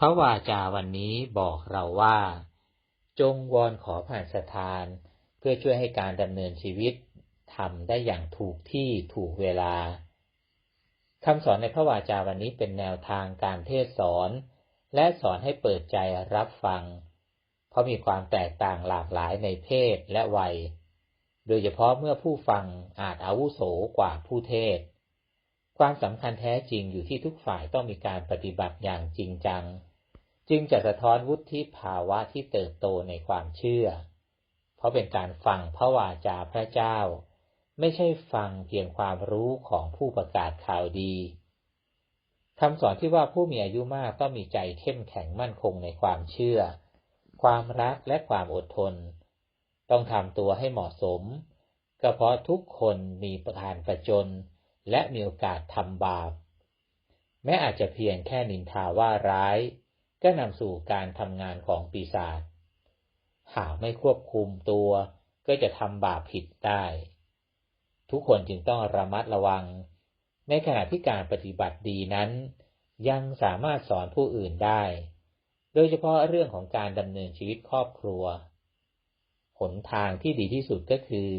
พระวาจาวันนี้บอกเราว่า จงวอนขอผ่านสถาน เพื่อช่วยให้การดำเนินชีวิตทำได้อย่างถูกที่ถูกเวลาคำสอนในพระวาจาวันนี้เป็นแนวทางการเทศสอน และสอนให้เปิดใจรับฟัง เพราะมีความแตกต่างหลากหลายในเพศและวัย โดยเฉพาะเมื่อผู้ฟังอาจอาวุโสกว่าผู้เทศ ความสำคัญแท้จริงอยู่ที่ทุกฝ่ายต้องมีการปฏิบัติอย่างจริงจัง จึงจะสะท้อนวุฒิภาวะที่เติบโตในความเชื่อ เพราะเป็นการฟังพระวาจาพระเจ้า ไม่ใช่ฟังเพียงความรู้ของผู้ประกาศข่าวดีคำสอนที่ว่าผู้มีอายุมากต้องมีใจเข้มแข็งมั่นคงในความเชื่อ ความรักและความอดทน ต้องทำตัวให้เหมาะสม ก็เพราะทุกคนมีประการประจน และมีโอกาสทำบาป แม้อาจจะเพียงแค่นินทาว่าร้าย ก็นำสู่การทำงานของปีศาจ หากไม่ควบคุมตัวก็จะทำบาปผิดได้ ทุกคนจึงต้องระมัดระวัง ในขณะที่การปฏิบัติดีนั้น ยังสามารถสอนผู้อื่นได้ โดยเฉพาะเรื่องของการดำเนินชีวิตครอบครัว หนทางที่ดีที่สุดก็คือ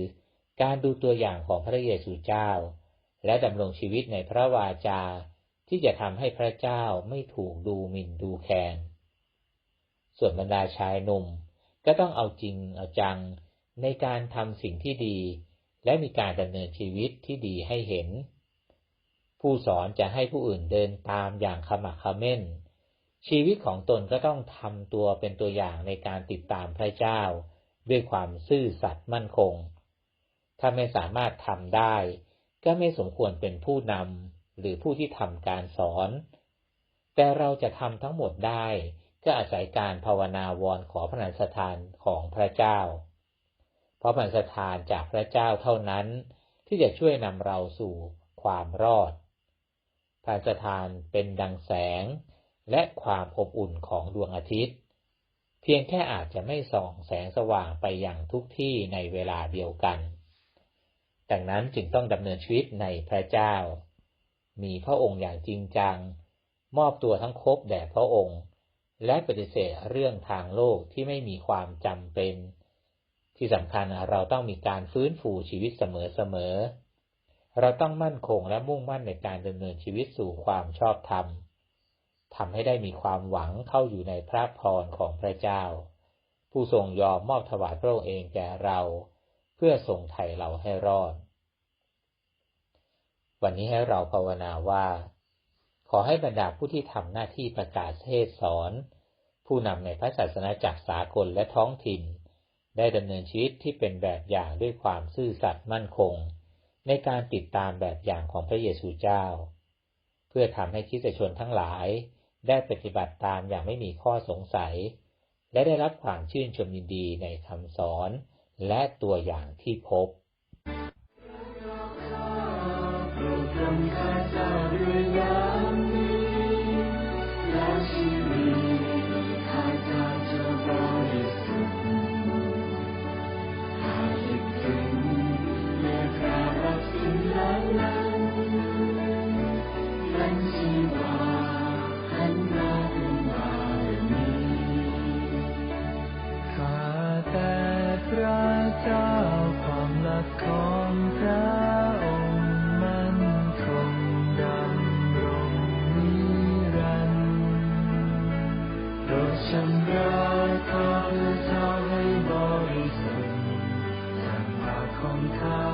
การดูตัวอย่างของพระเยซูเจ้า และดำรงชีวิตในพระวาจา ที่จะทำให้พระเจ้าไม่ถูกดูหมิ่นดูแคลน ส่วนบรรดาชายหนุ่มก็ต้องเอาจริงเอาจังในการทำสิ่งที่ดี และมีการดำเนินชีวิตที่ดีให้เห็น ผู้สอนจะให้ผู้อื่นเดินตามอย่างขมักเขม้น ชีวิตของตนก็ต้องทำตัวเป็นตัวอย่างในการติดตามพระเจ้า ด้วยความซื่อสัตย์มั่นคง ถ้าไม่สามารถทำได้ ก็ไม่สมควรเป็นผู้นำ หรือผู้ที่ทำการสอน แต่เราจะทำทั้งหมดได้ ก็อาศัยการภาวนาวอนขอพระนันสถานของพระเจ้า เพราะพระนันสถานจากพระเจ้าเท่านั้น ที่จะช่วยนำเราสู่ความรอดพระนันสถานเป็นดังแสง และความอบอุ่นของดวงอาทิตย์ เพียงแค่อาจจะไม่ส่องแสงสว่างไปอย่างทุกที่ในเวลาเดียวกันดังนั้นจึงต้องดำเนินชีวิตในพระเจ้า มีพระองค์อย่างจริงจัง มอบตัวทั้งครบแด่พระองค์ และปฏิเสธเรื่องทางโลกที่ไม่มีความจำเป็น ที่สำคัญเราต้องมีการฟื้นฟูชีวิตเสมอๆ เราต้องมั่นคงและมุ่งมั่นในการดำเนินชีวิตสู่ความชอบธรรมทำให้ได้มีความหวังเข้าอยู่ในพระพรของพระเจ้า ผู้ทรงยอมมอบถวายพระองค์เองแก่เรา เพื่อทรงไถ่เราให้รอด วันนี้ให้เราภาวนาว่า ขอให้บรรดาผู้ที่ทำหน้าที่ประกาศเทศสอน ผู้นำในพระศาสนาจักรสากลและท้องถิ่น ได้ดำเนินชีวิตที่เป็นแบบอย่างด้วยความซื่อสัตย์มั่นคง ในการติดตามแบบอย่างของพระเยซูเจ้า เพื่อทำให้คริสตชนทั้งหลาย ได้ปฏิบัติตามอย่างไม่มีข้อสงสัย และได้รับความชื่นชมยินดีในคำสอนและตัวอย่างที่พบ เจ้าความรักของพระองค์มันคงดำรงนิรันดร์โปรดชำระข้าพเจ้าให้บริสุทธิ์ดังบาปของข้า